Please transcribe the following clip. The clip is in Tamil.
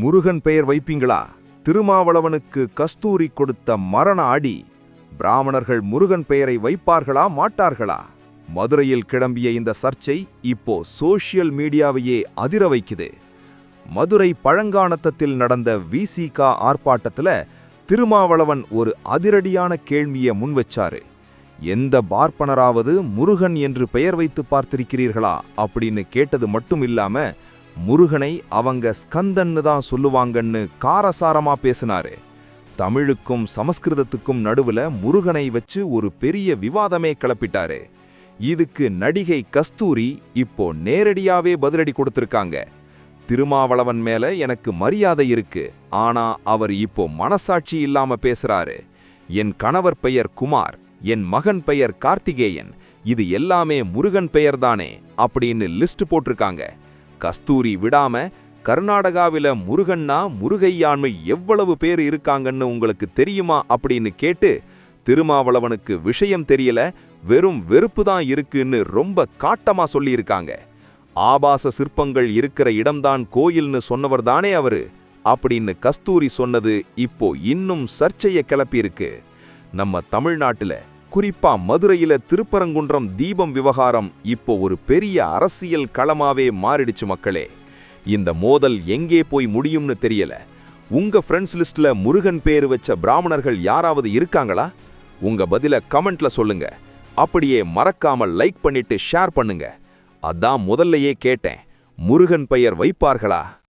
முருகன் பெயர் வைப்பீங்களா? திருமாவளவனுக்கு கஸ்தூரி கொடுத்த மரண அடி பிராமணர்கள் முருகன் பெயரை வைப்பார்களா மாட்டார்களா? மதுரையில் கிளம்பிய இந்த சர்ச்சை இப்போ சோஷியல் மீடியாவையே அதிர வைக்குது. மதுரை பழங்கானத்தத்தில் நடந்த விசிகா ஆர்ப்பாட்டத்தில் திருமாவளவன் ஒரு அதிரடியான கேள்வியை முன்வச்சாரு எந்த பார்ப்பனராவது முருகன் என்று பெயர் வைத்து பார்த்திருக்கிறீர்களா? அப்படின்னு கேட்டது மட்டும் இல்லாமல் முருகனை அவங்க ஸ்கந்தன்னு தான் சொல்லுவாங்கன்னு காரசாரமா பேசினாரு. தமிழுக்கும் சமஸ்கிருதத்துக்கும் நடுவுல முருகனை வச்சு ஒரு பெரிய விவாதமே கிளப்பிட்டாரு. இதுக்கு நடிகை கஸ்தூரி இப்போ நேரடியாவே பதிலடி கொடுத்திருக்காங்க. திருமாவளவன் மேல எனக்கு மரியாதை இருக்கு. ஆனா அவர் இப்போ மனசாட்சி இல்லாம பேசுறாரு. என் கணவர் பெயர் குமார் என் மகன் பெயர் கார்த்திகேயன். இது எல்லாமே முருகன் பெயர்தானே அப்படின்னு லிஸ்ட் போட்டிருக்காங்க. கஸ்தூரி விடாம கர்நாடகாவில முருகன்னா முருகையாண்மை எவ்வளவு பேர் இருக்காங்கன்னு உங்களுக்கு தெரியுமா அப்படின்னு கேட்டு திருமாவளவனுக்கு விஷயம் தெரியல வெறும் வெறுப்பு தான் இருக்குன்னு ரொம்ப காட்டமா சொல்லியிருக்காங்க. ஆபாச சிற்பங்கள் இருக்கிற இடம்தான் கோயில்னு சொன்னவர் தானே அவரு அப்படின்னு கஸ்தூரி சொன்னது இப்போ இன்னும் சர்ச்சையை கிளப்பியிருக்கு. நம்ம தமிழ்நாட்டில் குறிப்பா மதுரையில திருப்பரங்குன்றம் தீபம் விவகாரம் இப்போ ஒரு பெரிய அரசியல் களமாவே மாறிடுச்சு மக்களே. இந்த மோதல் எங்கே போய் முடியும்னு தெரியல. உங்க ஃப்ரெண்ட்ஸ் லிஸ்ட்ல முருகன் பேர் வச்ச பிராமணர்கள் யாராவது இருக்காங்களா? உங்க பதில கமெண்ட்ல சொல்லுங்க. அப்படியே மறக்காம லைக் பண்ணிட்டு ஷேர் பண்ணுங்க. அதான் முதல்லையே கேட்டேன். முருகன் பெயர் வைப்பார்களா?